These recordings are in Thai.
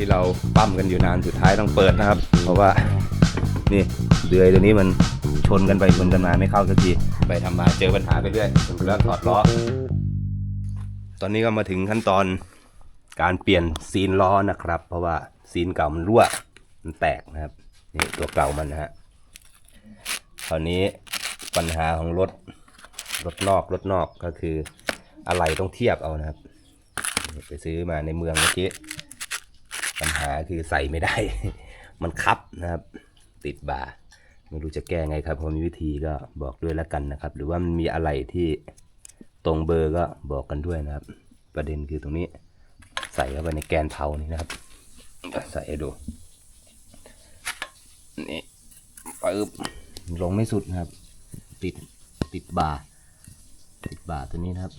ที่เราปั้มกันอยู่นานสุดท้ายต้องเปิดนะครับ เพราะว่านี่เดือยตัวนี้มันชนกันไปชนกันมาไม่เข้าสักทีไปทำมาเจอปัญหาไปเรื่อยจนแล้วถอดล้อ ตอนนี้ก็มาถึงขั้นตอนการเปลี่ยนซีนล้อนะครับ เพราะว่าซีนเก่ามันรั่วมันแตกนะครับนี่ตัวเก่ามันนะฮะคราวนี้ปัญหาของรถรถนอกรถนอกก็คือ อะไรต้องเทียบเอานะครับ ไปซื้อมาในเมืองเมื่อกี้ ปัญหาคือใส่ไม่ได้ มันคับนะครับ ติดบ่า ไม่รู้จะแก้ไงครับพอมีวิธีก็บอกด้วยแล้วกันนะครับ หรือว่ามันมีอะไรที่ตรงเบอร์ก็บอกกันด้วยนะครับ ประเด็นคือตรงนี้ใส่เข้าไปในแกนเผานี่นะครับ ใส่ให้ดูนี่ปึ๊บลงไม่สุดนะครับ ติดติดบ่าติดบ่าตัวนี้นะครับ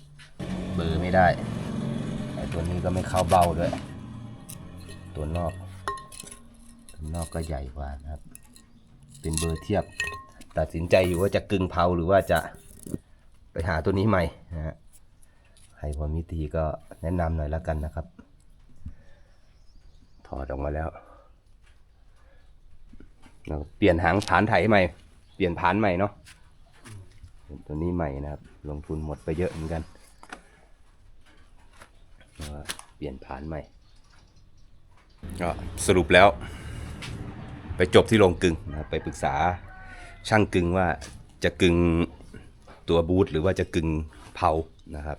เบอร์ไม่ได้ไอ้ตัวนี้ก็ไม่เข้าเบ้าด้วย ตัวนอกตัวนอกก็ใหญ่กว่านะครับ เป็นเบอร์เทียบ ตัดสินใจอยู่ว่าจะกึ่งเผาหรือว่าจะไปหาตัวนี้ใหม่นะฮะใครพอมีวิธีก็แนะนำหน่อยแล้วกันนะครับ ถอดออกมาแล้วเราเปลี่ยนหางฐานไถใหม่ เปลี่ยนผานใหม่เนาะตัวนี้ใหม่นะครับ ลงทุนหมดไปเยอะเหมือนกันเพราะว่าเปลี่ยนผานใหม่ ก็สรุปแล้ว ไปจบที่โรงกึงนะไปปรึกษาช่างกึงว่าจะกึงตัวบูทหรือว่าจะกึงเผานะครับ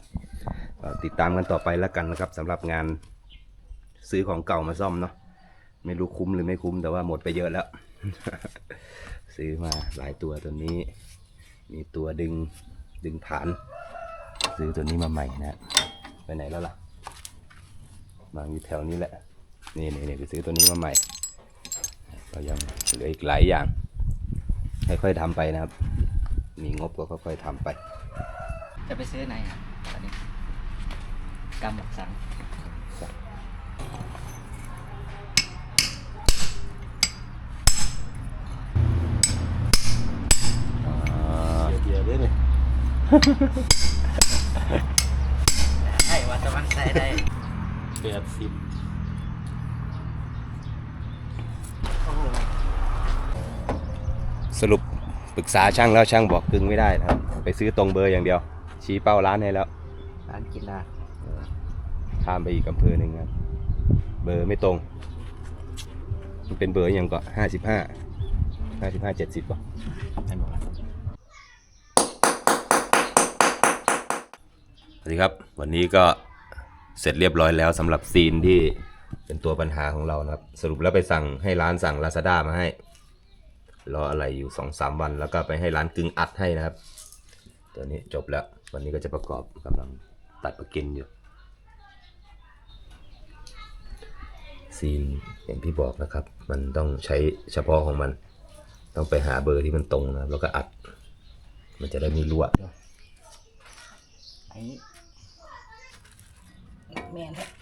ติดตามกันต่อไปแล้วกันนะครับสำหรับงานซื้อของเก่ามาซ่อมเนาะไม่รู้คุ้มหรือไม่คุ้มแต่ว่าหมดไปเยอะแล้ว ซื้อมาหลายตัวตัวนี้ มีตัวดึงดึงผาน ซื้อตัวนี้มาใหม่นะไปไหนแล้วล่ะวางอยู่แถวนี้แหละ นี่นี่นี่ไปซื้อตัวนี้มาใหม่ ก็ยังเหลืออีกหลายอย่าง ค่อยๆทำไปนะครับ มีงบก็ค่อยๆทำไป จะไปซื้อไหนครับตอนนี้กำหมกสังเดียวได้เลยใช่วันตะวันใส่ได้แปดสิบ สรุปปรึกษาช่างแล้วช่างบอกกึงไม่ได้นะครับ ไปซื้อตรงเบอร์อย่างเดียว ชี้เป้าร้านให้แล้ว ร้านกีฬาข้ามไปอีกอำเภอหนึ่งครับ เบอร์ไม่ตรง มันเป็นเบอร์อย่างก็ห้าสิบห้าห้าสิบห้าเจ็ดสิบป่ะให้หมดละสวัสดีครับ วันนี้ก็เสร็จเรียบร้อยแล้วสำหรับซีนที่เป็นตัวปัญหาของเรานะครับ สรุปแล้วไปสั่งให้ร้านสั่ง Lazada มาให้ รออะไรอยู่สองสามวันแล้วก็ไปให้ร้านกึ่งอัดให้นะครับ ตัวนี้จบแล้ว วันนี้ก็จะประกอบกำลังตัดประกินอยู่ซีนอย่างที่บอกนะครับ มันต้องใช้เฉพาะของมัน ต้องไปหาเบอร์ที่มันตรงนะแล้วก็อัด มันจะได้ม่รั่วไอ้แม่น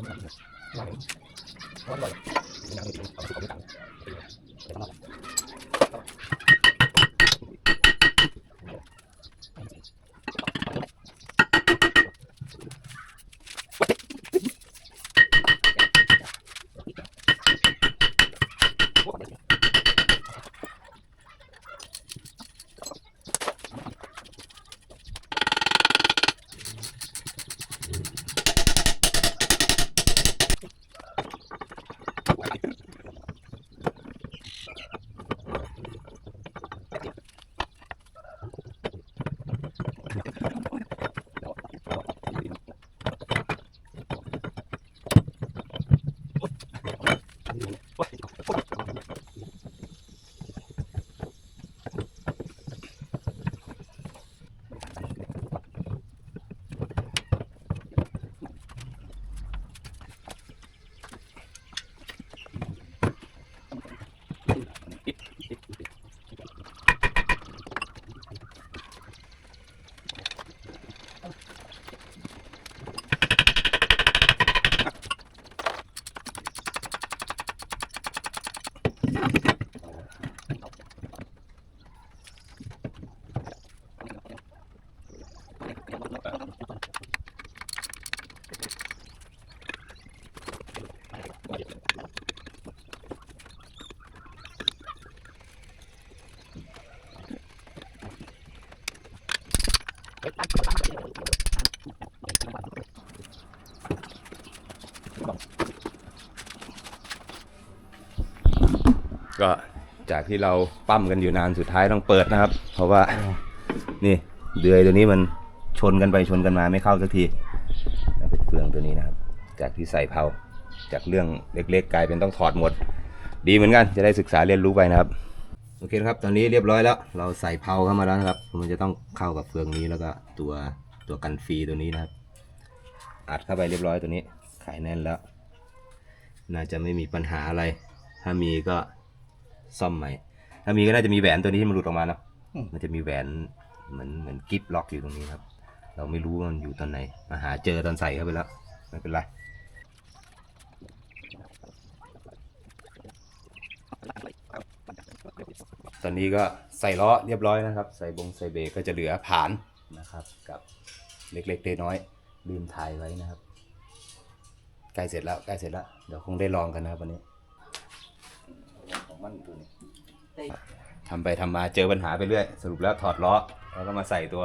そんな気がした。今のうち、我々は、みんなの意見を合わせて。おくため、 ก็จากที่เราปั้มกันอยู่นานสุดท้ายต้องเปิดนะครับ เพราะว่านี่เดือยตัวนี้มัน ชนกันไปชนกันมาไม่เข้าสักทีแล้วเป็นเฟืองตัวนี้นะครับ จากที่ใส่เผาจากเรื่องเล็กๆ กลายเป็นต้องถอดหมด ดีเหมือนกันจะได้ศึกษาเรียนรู้ไปนะครับโอเคนะครับตอนนี้เรียบร้อยแล้ว เราใส่เผาเข้ามาแล้วนะครับ มันจะต้องเข้ากับเฟืองนี้แล้วก็ตัวตัวกันฟรีตัวนี้นะครับ อัดเข้าไปเรียบร้อยตัวนี้ขายแน่นแล้ว น่าจะไม่มีปัญหาอะไร ถ้ามีก็ซ่อมใหม่ถ้ามีก็น่าจะมีแหวนตัวนี้ที่มันหลุดออกมาเนาะมันจะมีแหวนเหมือนเหมือนกิฟล็อกอยู่ตรงนี้ครับ เราไม่รู้มันอยู่ตอนไหน มาหาเจอตอนใส่เข้าไปแล้ว ไม่เป็นไรตอนนี้ก็ใส่ล้อเรียบร้อยนะครับ ใส่บงใส่เบรกก็จะเหลือผานนะครับ กับเล็กๆเน้อยลืมถ่ายไว้นะครับใกล้เสร็จแล้วใกล้เสร็จแล้วเดี๋ยวคงได้ลองกันนะครับวันนี้ของมันตัวนี้ทำไปทำมาเจอปัญหาไปเรื่อย สรุปแล้วถอดล้อแล้วก็มาใส่ตัว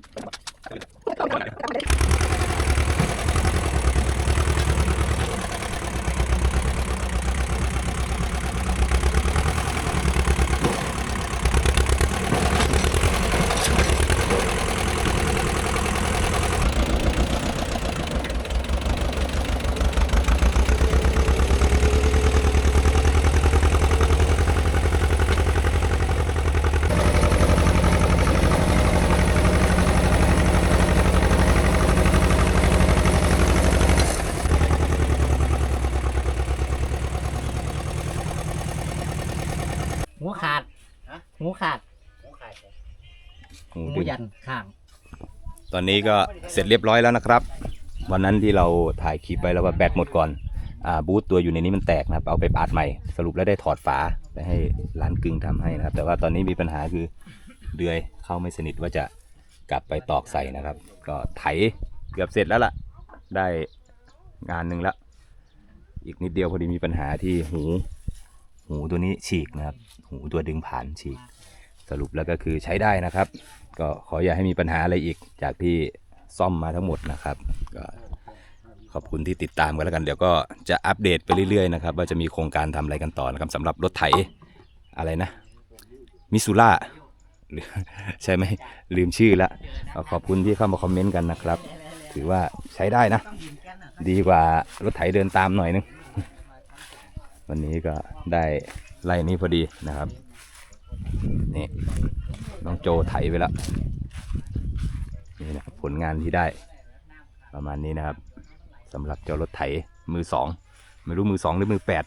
ขาดหูหูดึงยันข้างตอนนี้ก็เสร็จเรียบร้อยแล้วนะครับ วันนั้นที่เราถ่ายคลิปไปแล้วว่าแบตหมดก่อนอ่าบูตตัวอยู่ในนี้มันแตกนะครับ เอาไปปาดใหม่สรุปแล้วได้ถอดฝาไปให้ร้านกึ่งทำให้นะครับ แต่ว่าตอนนี้มีปัญหาคือเดือยเข้าไม่สนิทว่าจะกลับไปตอกใส่นะครับ ก็ไถเกือบเสร็จแล้วล่ะ ได้งานหนึ่งละอีกนิดเดียวพอดีมีปัญหาที่หู หูตัวนี้ฉีกนะครับ หูตัวดึงผ่านฉีก สรุปแล้วก็คือใช้ได้นะครับ ก็ขออย่าให้มีปัญหาอะไรอีกจากที่ซ่อมมาทั้งหมดนะครับก็ขอบคุณที่ติดตามกันแล้วกันเดี๋ยวก็จะอัปเดตไปเรื่อยๆนะครับว่าจะมีโครงการทำอะไรกันต่อนะครับสำหรับรถไถอะไรนะมิซูล่าใช่ไหมลืมชื่อละก็ขอบคุณที่เข้ามาคอมเมนต์กันนะครับ ถือว่าใช้ได้นะ ดีกว่ารถไถเดินตามหน่อยนึง วันนี้ก็ได้ไล่นี้พอดีนะครับ นี่น้องโจไถไปแล้วนี่นะครับผลงานที่ได้ ประมาณนี้นะครับสำหรับเจ้ารถไถมือสองไม่รู้มือสองหรือมือแปด